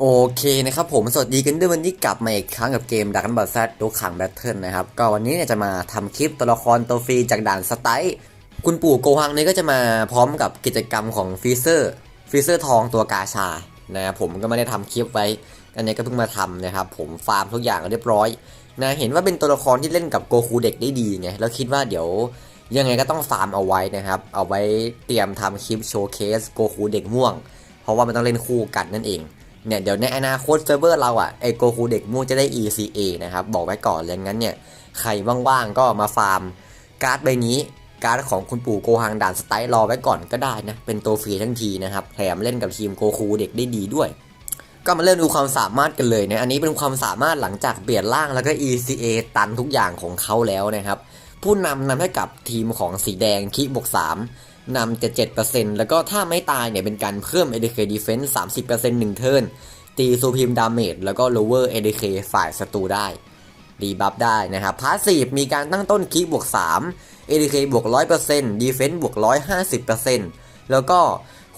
โอเคนะครับผมสวัสดีกันด้วยวันนี้กลับมาอีกครั้งกับเกมดักนบัตแซดตัวขังแบทเทิลนะครับ ก็วันนี้เนี่ยจะมาทำคลิปตัวละครตัวฟรีจากด่านสไตล์คุณปู่โกฮังนี่ก็จะมาพร้อมกับกิจกรรมของฟรีเซอร์ฟรีเซอร์ทองตัวกาชานะครับผมก็ไม่ได้ทำคลิปไว้ อันนี้ก็เพิ่งมาทำนะครับผมฟาร์มทุกอย่างเรียบร้อยนะเห็นว่าเป็นตัวละครที่เล่นกับโกคูเด็กได้ดีไงแล้วคิดว่าเดี๋ยวยังไงก็ต้องฟาร์มเอาไว้นะครับ เอาไว้เตรียมทำคลิปโชว์เคสโกคูเด็กม่วง เพราะว่ามันต้องเล่นคู่กันนั่นเอง เนี่ยเดี๋ยวในอนาคตเซิร์ฟเวอร์เราอะไอโกคูเด็กม่วงจะได้ ECA นะครับบอกไว้ก่อนเลยงั้นเนี่ยใครว่างๆก็มาฟาร์มการ์ดใบนี้การ์ดของคุณปู่โกฮังด่านสไตล์รอไว้ก่อนก็ได้นะ เป็นตัวฟรีทั้งทีนะครับแถมเล่นกับทีมโกคูเด็กได้ดีด้วย ก็มาเริ่มดูความสามารถกันเลยนะอันนี้เป็นความสามารถหลังจากเปลี่ยนร่างแล้วก็ ECA ตันทุกอย่างของเขาแล้วนะครับผู้นำนำให้กับทีมของสีแดงคิบวก3 นำจะ7%แล้วก็ถ้าไม่ตายเนี่ยเป็นการเพิ่ม ADK Defense 30% 1เทิร์นตีซูพิมดาเมจแล้วก็ lower ADK ฝ่ายศัตรูได้ดีบัฟได้นะครับพาสซีฟมีการตั้งต้นคิบวก 3 ADK บวก 100% Defense บวก 150%แล้วก็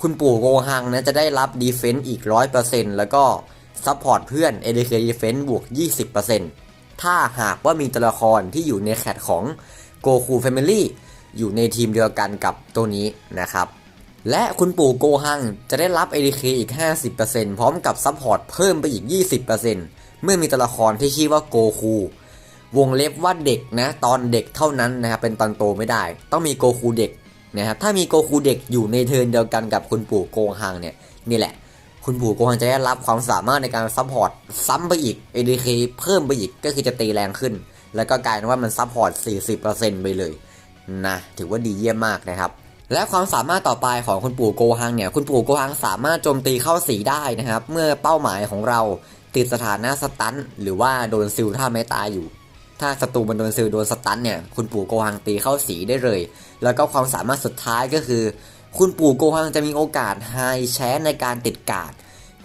คุณปู่โกฮังนะจะได้รับ Defense อีก 100%แล้วก็ซัพพอร์ตเพื่อน ADK Defense บวก 20%ถ้าหากว่ามีตัวละครที่อยู่ในแคตของ Goku Family อยู่ในทีมเดียวกันกับตัวนี้นะครับ และคุณปู่โกฮังจะได้รับ ADK อีก 50%พร้อมกับซัพพอร์ตเพิ่มไปอีก 20%เมื่อมีตัวละครที่ชื่อว่าโกคู วงเล็บว่าเด็กนะตอนเด็กเท่านั้นนะครับเป็นตอนโตไม่ได้ ต้องมีโกคูเด็กนะครับถ้ามีโกคูเด็กอยู่ในเทิร์นเดียวกันกับคุณปู่โกฮังเนี่ยนี่แหละคุณปู่โกฮังจะได้รับความสามารถในการซัพพอร์ตซ้ำไปอีก ADK เพิ่มไปอีกก็คือจะตีแรงขึ้น แล้วก็กลายเป็นว่ามันซัพพอร์ต 40%ไปเลย นะถือว่าดีเยี่ยมมากนะครับ และความสามารถต่อไปของคุณปู่โกฮังเนี่ยคุณปู่โกฮังสามารถโจมตีเข้าสีได้นะครับ เมื่อเป้าหมายของเราติดสถานะสตันหรือว่าโดนซิลท่าไม้ตายอยู่ ถ้าศัตรูมันโดนซิลโดนสตันเนี่ยคุณปู่โกฮังตีเข้าสีได้เลย แล้วก็ความสามารถสุดท้ายก็คือ คุณปู่โกฮังจะมีโอกาสไฮแชนในการติดการ์ด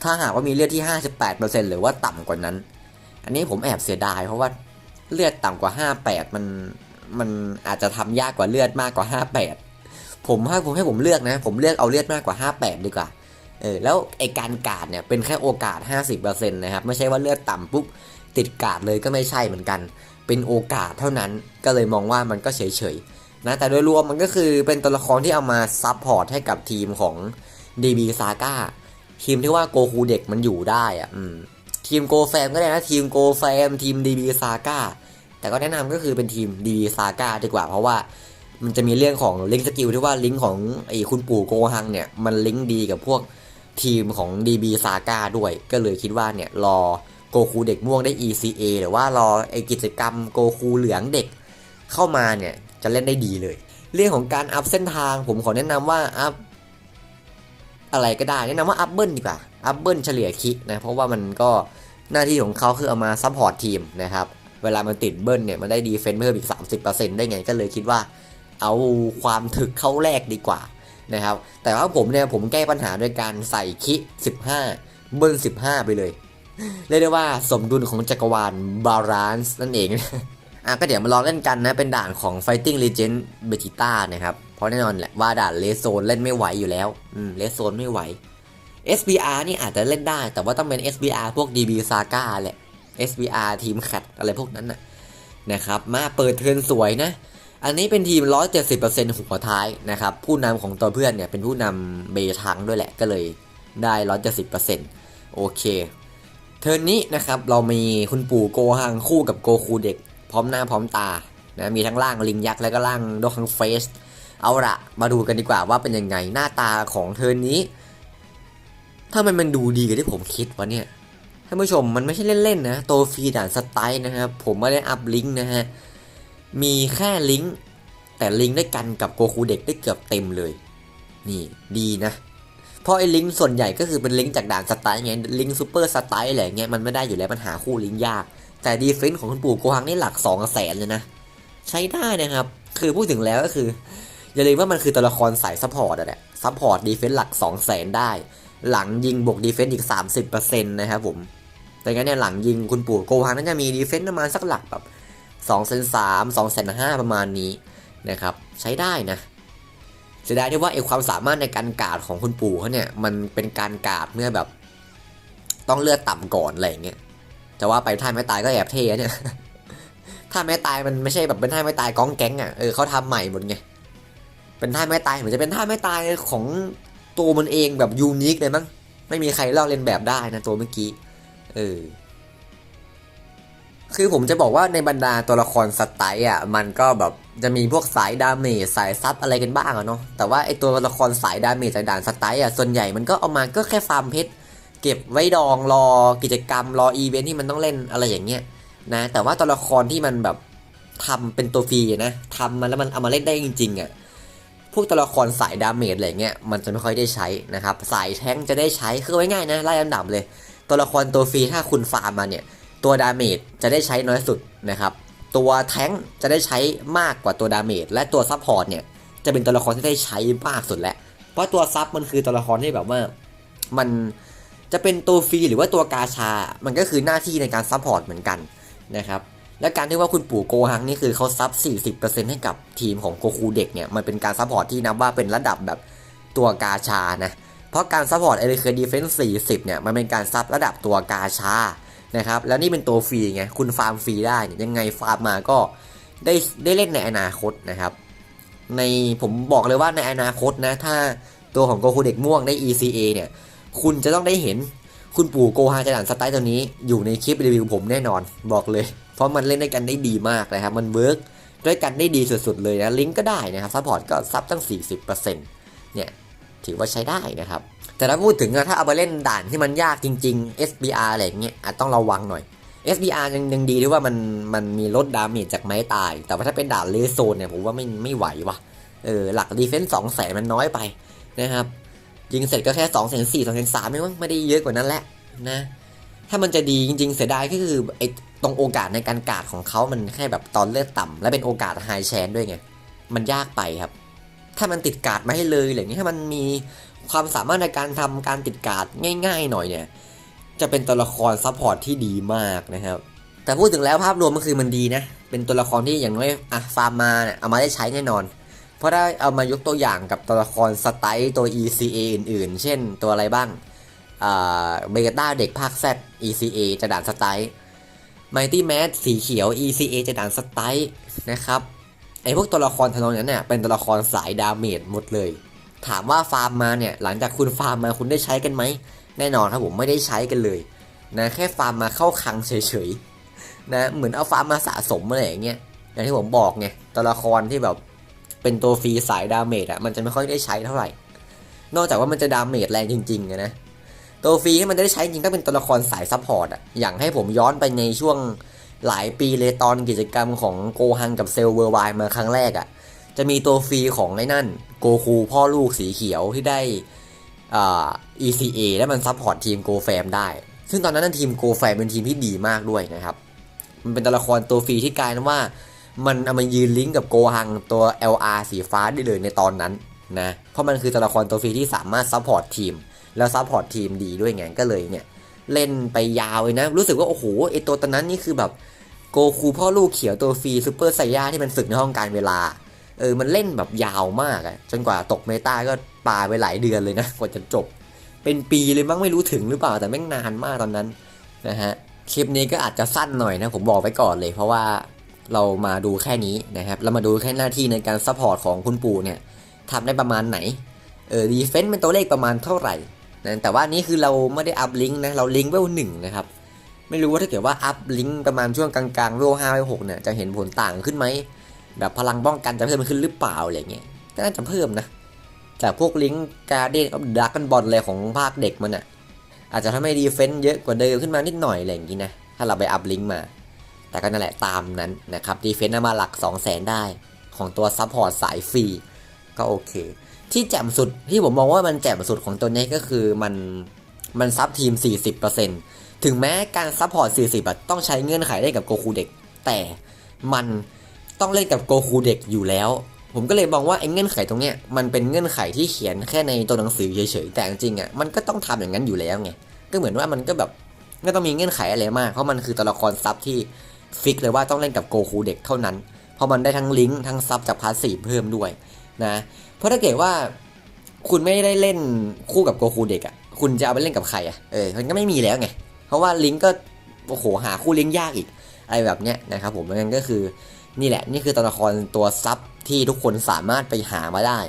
ถ้าหากว่ามีเลือดที่ 58%หรือว่าต่ำกว่านั้น อันนี้ผมแอบเสียดายเพราะว่าเลือดต่ำกว่า 58 มัน มันอาจจะทำยากกว่าเลือดมากกว่า 58 ผมให้ผมให้ผมเลือกนะ ผมเลือกเอาเลือดมากกว่า 58 ดีกว่าเออแล้วไอการกาดเนี่ยเป็นแค่โอกาส 50%นะครับไม่ใช่ว่าเลือดต่ำปุ๊บติดกาดเลยก็ไม่ใช่เหมือนกัน เป็นโอกาสเท่านั้นก็เลยมองว่ามันก็เฉยๆนะแต่โดยรวมมันก็คือเป็นตัวละครที่เอามาซับพอร์ตให้กับทีมของ DB Saga ทีมที่ว่าโกคูเด็กมันอยู่ได้อะอืมทีมโกแฟมก็ได้นะทีมโกแฟมทีม DB Saga แต่ก็แนะนำก็คือเป็นทีม DB Saga ดีกว่า เพราะว่ามันจะมีเรื่องของลิงก์สกิลที่ว่าลิงก์ของไอ้คุณปู่โกฮังเนี่ย มันลิงก์ดีกับพวกทีมของ DB Saga ด้วย ก็เลยคิดว่าเนี่ยรอโกคูเด็กม่วงได้ ECA หรือว่ารอไอ้กิจกรรมโกคูเหลืองเด็กเข้ามาเนี่ย จะเล่นได้ดีเลย เรื่องของการอัพเส้นทางผมขอแนะนำว่าอัพอะไรก็ได้แนะนำว่าอัพเบิลดีกว่าอัพเบิลเฉลี่ยคินะเพราะว่ามันก็หน้าที่ของเขาคือเอามาซัพพอร์ตทีมนะครับ เวลามันติดเบิลเนี่ยมันได้ดีเฟนเพิ่มอีก 30%ได้ไงก็เลยคิดว่าเอาความถึกเข้าแรกดีกว่านะครับ แต่ว่าผมเนี่ยผมแก้ปัญหาด้วยการใส่คิ 15 เบิล15 ไปเลย เรียกได้ว่าสมดุลของจักรวาลบาลานซ์นั่นเองอะก็เดี๋ยวมาลองเล่นกันนะ เป็นด่านของ Fighting Legend Vegeta นะครับ เพราะแน่นอนแหละว่าด่านเลโซนเล่นไม่ไหวอยู่แล้ว อืมเลโซนไม่ไหว SBR นี่อาจจะเล่นได้ แต่ว่าต้องเป็น SBR พวก DB Saga แหละ SBR ทีมแคทอะไรพวกนั้นนะนะครับ มาเปิดเทินสวยนะ อันนี้เป็นทีม 170%หัวท้ายนะครับ ผู้นำของตัวเพื่อนเนี่ยเป็นผู้นำเบทังด้วยแหละก็เลยได้ 170%โอเค เทิร์นนี้นะครับเรามีคุณปู่โกฮังคู่กับโกคูเด็ก พร้อมหน้าพร้อมตานะมีทั้งร่างลิงยักษ์แล้วก็ร่างดอกคังเฟสเอาละมาดูกันดีกว่าว่าเป็นยังไงหน้าตาของเทิร์นนี้ถ้ามันมันดูดีกว่าที่ผมคิดวะเนี่ย ท่านผู้ชมมันไม่ใช่เล่นๆนะโตฟรีด่านสไตล์นะครับ ผมไม่ได้อัพลิงก์นะฮะ มีแค่ลิงก์แต่ลิงก์ได้กันกับโกคูเด็กได้เกือบเต็มเลย นี่ดีนะ เพราะไอ้ลิงก์ส่วนใหญ่ก็คือเป็นลิงก์จากด่านสไตล์ไงลิงก์ซูเปอร์สไตล์อะไรเงี้ยมันไม่ได้อยู่แล้วมันหาคู่ลิงก์ยาก แต่ดีเฟนส์ของคุณปู่โกฮังนี่หลัก2องแสนเลยนะใช้ได้นะครับ คือพูดถึงแล้วก็คือ อย่าลืมว่ามันคือตัวละครสายซัพพอร์ตอะแหละซัพพอร์ตดีเฟนส์หลัก2 0 0แสนได้ หลังยิงบวกดีเฟนส์อีก 30%นะครับผม แต่งั้นเนี่ยหลังยิงคุณปู่โกฮังน่าจะมีดีเฟนส์ประมาณสักหลักแบบ2เซนสามสองแสนห้าประมาณนี้นะครับใช้ได้นะเสียดายที่ว่าไอความสามารถในการกาดของคุณปู่เขาเนี่ยมันเป็นการกาดเมื่อแบบ ต้องเลือดต่ำก่อนอะไรอย่างเงี้ยจะว่าไปท่าไม่ตายก็แอบเท่นะเนี่ยท่าไม่ตายมันไม่ใช่แบบเป็นท่าไม่ตายก้องแก๊งอะเออเขาทำใหม่หมดไงเป็นท่าไม่ตายเหมือนจะเป็นท่าไม่ตายของตัวมันเองแบบยูนิคเลยมั้งไม่มีใครลอกเลียนแบบได้นะตัวเมื่อกี้ เออ คือผมจะบอกว่าในบรรดาตัวละครสไตล์อะ มันก็แบบจะมีพวกสายดาเมจสายซับอะไรกันบ้างอะเนาะ แต่ว่าไอตัวละครสายดาเมจจากด่านสไตล์อะ ส่วนใหญ่มันก็เอามาก็แค่ฟาร์มเพชรเก็บไว้ดองรอกิจกรรมรออีเวนท์ที่มันต้องเล่นอะไรอย่างเงี้ยนะ แต่ว่าตัวละครที่มันแบบทำเป็นตัวฟรีนะทำมาแล้วมันเอามาเล่นได้จริงๆอะพวกตัวละครสายดาเมจอะไรเงี้ยมันจะไม่ค่อยได้ใช้นะครับ สายแท้งจะได้ใช้คือไว้ง่ายนะไล่ลำดับเลย ตัวละครตัวฟรีถ้าคุณฟาร์มมาเนี่ย ตัวดาเมจจะได้ใช้น้อยสุดนะครับ ตัวแท้งจะได้ใช้มากกว่าตัวดาเมจและตัวซับพอร์ตเนี่ยจะเป็นตัวละครที่ได้ใช้มากสุดแหละ เพราะตัวซับมันคือตัวละครที่แบบว่ามันจะเป็นตัวฟรีหรือว่าตัวกาชา มันก็คือหน้าที่ในการซับพอร์ตเหมือนกันนะครับและการที่ว่าคุณปู่โกฮังนี่คือเขาซับ 40%ให้กับทีมของโกคูเด็กเนี่ย มันเป็นการซัพพอร์ตที่นับว่าเป็นระดับแบบตัวกาชานะ เพราะการซัพพอร์ตเอเลเคดีเฟนส์40เนี่ยมันเป็นการซับระดับตัวกาชานะครับแล้วนี่เป็นตัวฟรีไงคุณฟาร์มฟรีได้ยังไงฟาร์มมาก็ได้ได้เล่นในอนาคตนะครับ ในผมบอกเลยว่าในอนาคตนะถ้าตัวของโกคูเด็กม่วงได้ ECA เนี่ยคุณจะต้องได้เห็นคุณปู่โกฮาจะด่านสไตล์ตัวนี้อยู่ในคลิปรีวิวผมแน่นอนบอกเลย เพราะมันเล่นด้วยกันได้ดีมากนะครับ มันเวิร์กด้วยกันได้ดีสุดๆเลยนะลิงก์ก็ได้นะครับซัพพอร์ตก็ซับตั้ง 40%เนี่ย ถือว่าใช้ได้นะครับ แต่ถ้าพูดถึงถ้าเอาไปเล่นด่านที่มันยากจริง ๆ SBR อะไรอย่างเงี้ยอาจต้องระวังหน่อย SBR ยังยังดีที่ว่ามันมันมีลดดาเมจจากไม้ตาย แต่ว่าถ้าเป็นด่านเลโซนเนี่ยผมว่าไม่ไม่ไหววะเออหลักดีเฟนส์สองแสนมันน้อยไปนะครับยิงเสร็จก็แค่2องแสนสี่สองแสนสามไม่มั้งไม่ได้เยอะกว่านั้นแหละนะถ้ามันจะดีจริง ๆ เสียดายก็คือไอ้ตรงโอกาสในการกาดของเขามันแค่แบบตอนเลือดต่ำและเป็นโอกาสไฮแชนด้วยไงมันยากไปครับ ถ้ามันติดการ์ดมาให้เลยอะไรอย่างเงี้ยถ้ามันมีความสามารถในการทำการติดการ์ดง่ายๆหน่อยเนี่ย จะเป็นตัวละครซัพพอร์ตที่ดีมากนะครับ แต่พูดถึงแล้วภาพรวมมันคือมันดีนะ เป็นตัวละครที่อย่างน้อยอะฟาร์มมาเนี่ยเอามาได้ใช้แน่นอน เพราะถ้าเอามายกตัวอย่างกับตัวละครสไตล์ตัว ECA อื่นๆ เช่นตัวอะไรบ้างเบกต้าเด็กภาค Z ECA จะด่านสไตล์ Mighty m a d สีเขียว ECA จะด่านสไตล์นะครับ ไอพวกตัวละครทนองนั้นเนี่ยเป็นตัวละครสายดาเมจหมดเลย ถามว่าฟาร์มมาเนี่ยหลังจากคุณฟาร์มมาคุณได้ใช้กันไหมแน่นอนครับผมไม่ได้ใช้กันเลยนะแค่ฟาร์มมาเข้าคังเฉยๆนะเหมือนเอาฟาร์มมาสะสมอะไรอย่างเงี้ยอย่างที่ผมบอกไงตัวละครที่แบบเป็นตัวฟรีสายดาเมจอะมันจะไม่ค่อยได้ใช้เท่าไหร่ นอกจากว่ามันจะดาเมจแรงจริงๆนะตัวฟรีที่มันได้ใช้จริงก็เป็นตัวละครสายซัพพอร์ตอะอย่างให้ผมย้อนไปในช่วง หลายปีเลยตอนกิจกรรมของโกฮังกับเซลเวอร์ไวมาครั้งแรกอะจะมีตัวฟรีของไอ้นั่น โกคูพ่อลูกสีเขียวที่ได้อ่า ECA และมันซัพพอร์ตทีมโกแฟมได้ ซึ่งตอนนั้นทีมโกแฟมเป็นทีมที่ดีมากด้วยนะครับ มันเป็นตัวละครตัวฟรีที่กลายเป็นว่า มันเอามายืนลิงก์กับโกฮังตัว LR สีฟ้าได้เลยในตอนนั้นนะ เพราะมันคือตัวละครตัวฟรีที่สามารถซัพพอร์ตทีม แล้วซัพพอร์ตทีมดีด้วยไงก็เลยเนี่ยเล่นไปยาวเลยนะ รู้สึกว่า โอ้โหไอตัวตอนนั้นนี่คือแบบ โกคูพ่อลูกเขียวตัวฟรีซูเปอร์ไซย่าที่มันฝึกในห้องการเวลา เออ มันเล่นแบบยาวมากอะจนกว่าตกเมตาก็ปาไปหลายเดือนเลยนะ กว่าจะจบ เป็นปีเลยมั้งไม่รู้ถึงหรือเปล่าแต่แม่งนานมากตอนนั้นนะฮะ คลิปนี้ก็อาจจะสั้นหน่อยนะ ผมบอกไว้ก่อนเลย เพราะว่าเรามาดูแค่นี้นะครับ เรามาดูแค่หน้าที่ในการซัพพอร์ตของคุณปู่เนี่ยทำได้ประมาณไหน เออดีเฟนต์เป็นตัวเลขประมาณเท่าไหร่นะแต่ว่านี่คือเราไม่ได้อัพลิงก์นะ เราลิงก์เวลหนึ่งนะครับ ไม่รู้ว่าถ้าเกิดว่าอัพลิงก์ประมาณช่วงกลางๆเวลห้าเวหกเนี่ยจะเห็นผลต่างขึ้นไหมแบบพลังป้องกันจะเพิ่มขึ้นหรือเปล่าอะไรเงี้ยก็น่าจะเพิ่มนะ จากพวกลิงก์การเดนออฟดักกันบอลอะไรของภาคเด็กมันอะอาจจะทำให้ดีเฟนต์เยอะกว่าเดิมขึ้นมานิดหน่อยอะไรอย่างงี้นะถ้าเราไปอัพลิงก์มา แต่ก็นั่นแหละตามนั้นนะครับดีเฟนต์มาหลัก 2 0 0แสนได้ของตัวซัพพอร์ตสายฟรีก็โอเค ที่แจ่มสุดที่ผมมองว่ามันแจ่มสุดของตัวนี้ก็คือมันมันซับทีม 40% ถึงแม้การซัพพอร์ต 40อะต้องใช้เงื่อนไขได้กับโกคูเด็ก แต่มันต้องเล่นกับโกคูเด็กอยู่แล้ว ผมก็เลยมองว่าไอ้เงื่อนไขตรงเนี้ยมันเป็นเงื่อนไขที่เขียนแค่ในตัวหนังสือเฉยๆแต่จริงๆอะมันก็ต้องทำอย่างนั้นอยู่แล้วไงก็เหมือนว่ามันก็แบบไม่ต้องมีเงื่อนไขอะไรมาก เพราะมันคือตัวละครซับที่ฟิกเลยว่าต้องเล่นกับโกคูเด็กเท่านั้น เพราะมันได้ทั้งลิงก์ทั้งซับจากพาสซีฟเพิ่มด้วยนะเพราะถ้าเกิดว่าคุณไม่ได้เล่นคู่กับโกคูเด็กอะคุณจะเอาไปเล่นกับใครอะเออมันก็ไม่มีแล้วไง เพราะว่าลิงก์ก็โอ้โหหาคู่ลิงก์ยากอีกอะไรแบบเนี้ยนะครับผมงั้นก็คือนี่แหละนี่คือตัวละครตัวซับที่ทุกคนสามารถไปหามาได้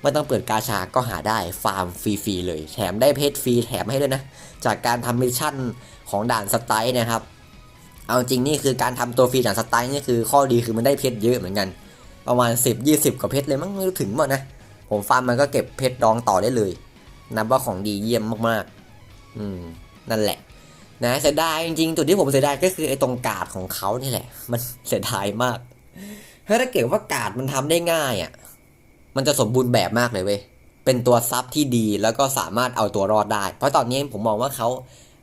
ไม่ต้องเปิดกาชาก็หาได้ฟาร์มฟรีๆเลย แถมได้เพชรฟรีแถมให้ด้วยนะ จากการทำมิชชั่นของด่านสไตล์นะครับ เอาจริงนี่คือการทำตัวฟรีด่านสไตล์นี่คือข้อดีคือมันได้เพชรเยอะเหมือนกัน ประมาณ 10 20 กว่าเพชรเลยมั้งไม่รู้ถึงหมดนะ ผมฟาร์มมันก็เก็บเพชรดองต่อได้เลย นับว่าของดีเยี่ยมมากๆ อืมนั่นแหละ นะเสียดายจริงๆจุดที่ผมเสียดายก็คือไอ้ตรงกาดของเขานี่แหละ มันเสียดายมากถ้าถ้าเกิดว่ากาดมันทำได้ง่ายอะมันจะสมบูรณ์แบบมากเลยเว้ยเป็นตัวซับที่ดีแล้วก็สามารถเอาตัวรอดได้ เพราะตอนนี้ผมมองว่าเขา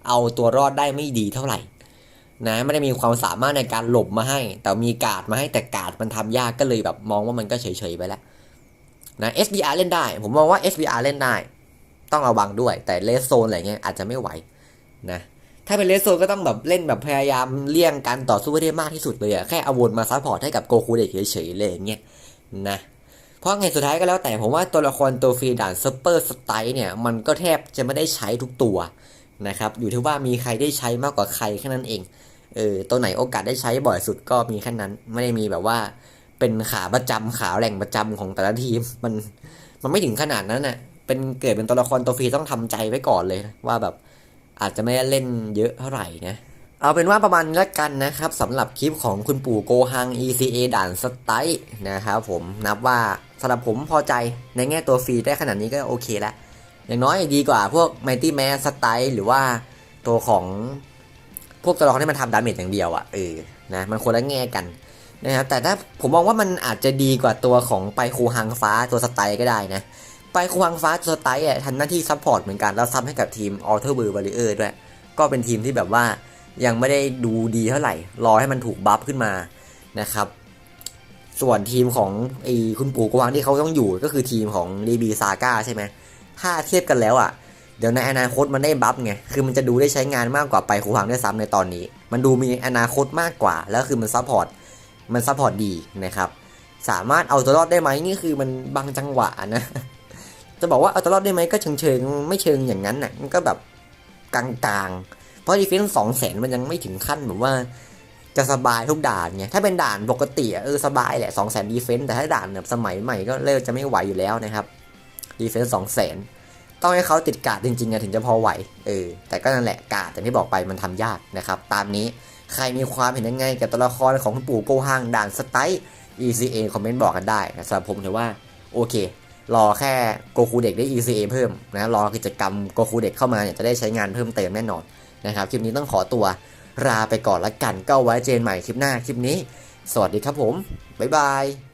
เอาตัวรอดได้ไม่ดีเท่าไหร่นะไม่ได้มีความสามารถในการหลบมาให้ แต่มีกาดมาให้แต่กาดมันทำยากก็เลยแบบมองว่ามันก็เฉยๆไปแล้วนะ SBR เล่นได้ ผมมองว่า SBR เล่นได้ ต้องระวังด้วย แต่เลสโซนอะไรเงี้ยอาจจะไม่ไหวนะ ถ้าเป็นเลสโซนก็ต้องแบบเล่นแบบพยายามเลี่ยงการต่อสู้ให้ได้มากที่สุดเลยอะแค่เอาวนมาซัพพอร์ตให้กับโกคูเด็กเฉยๆเลยอย่างเงี้ยนะเพราะไงสุดท้ายก็แล้วแต่ผมว่าตัวละครตัวฟรีด่านซุปเปอร์สไตล์เนี่ยมันก็แทบจะไม่ได้ใช้ทุกตัวนะครับอยู่ที่ว่ามีใครได้ใช้มากกว่าใครแค่นั้นเองเออตัวไหนโอกาสได้ใช้บ่อยสุดก็มีแค่นั้น ไม่ได้มีแบบว่าเป็นขาประจำขาแหล่งประจำของแต่ละทีมมันมันไม่ถึงขนาดนั้นน่ะเป็นเกิดเป็นตัวละครตัวฟรีต้องทำใจไว้ก่อนเลยว่าแบบ อาจจะไม่ได้เล่นเยอะเท่าไหร่นะเอาเป็นว่าประมาณนี้ละกันนะครับสำหรับคลิปของคุณปู่โกฮัง ECA ด่านสไตล์นะครับผมนับว่าสำหรับผมพอใจในแง่ตัวฟรีได้ขนาดนี้ก็โอเคแล้ว อย่างน้อยดีกว่าพวก Mighty m a n สไตล์หรือว่าตัวของพวกตัวละครที่มันทำดาเมจอย่างเดียวอะ่ะเออนะมันคนละแง่กันนะครับแต่ถ้าผมมองว่ามันอาจจะดีกว่าตัวของไปคูฮังฟ้าตัวสไตล์ก็ได้นะ ไปคูฮังฟ้าสไตล์อะทำหน้าที่ซัพพอร์ตเหมือนกัน แล้วซับให้กับทีมออเทอร์เบอร์บาริเออร์ด้วย ก็เป็นทีมที่แบบว่ายังไม่ได้ดูดีเท่าไหร่ รอให้มันถูกบัฟขึ้นมานะครับ ส่วนทีมของไอ้คุณปู่กวางที่เขาต้องอยู่ก็คือทีมของดีบีซาก้าใช่ไหมถ้าเทียบกันแล้วอะ เดี๋ยวในอนาคตมันได้บัฟไง คือมันจะดูได้ใช้งานมากกว่าไปคูฮังได้ซ้ำในตอนนี้ มันดูมีอนาคตมากกว่า แล้วคือมันซัพพอร์ต มันซัพพอร์ตดีนะครับ สามารถเอาตัวรอดได้ไหมนี่คือมันบางจังหวะนะ จะบอกว่าเอาตัวรอดได้ไหมก็เชิงเชิงไม่เชิงอย่างนั้นน่ะมันก็แบบกลางๆ เพราะดีเฟนส์สองแสนมันยังไม่ถึงขั้นแบบว่าจะสบายทุกด่านไงถ้าเป็นด่านปกติเออสบายแหละสองแสนดีเฟนส์แต่ถ้าด่านแบบสมัยใหม่ก็เริ่มจะไม่ไหวอยู่แล้วนะครับดีเฟนส์สองแสนต้องให้เขาติดกาดจริงๆถึงจะพอไหวเออแต่ก็นั่นแหละกาดอย่ที่บอกไปมันทำยากนะครับ ตามนี้ใครมีความเห็นยังไงกับตัวละครของคุณปู่โกฮังด่านสไตล์ ECA คอมเมนต์บอกกันได้นะสำหรับผมถือว่าโอเค รอแค่โกคูเด็กได้ ECA เพิ่มนะรอกิจกรรมโกคูเด็กเข้ามาเนี่ยจะได้ใช้งานเพิ่มเติมแน่นอนนะครับคลิปนี้ต้องขอตัวลาไปก่อนละกันก็ไว้เจนใหม่คลิปหน้าคลิปนี้ สวัสดีครับผม บ๊ายบาย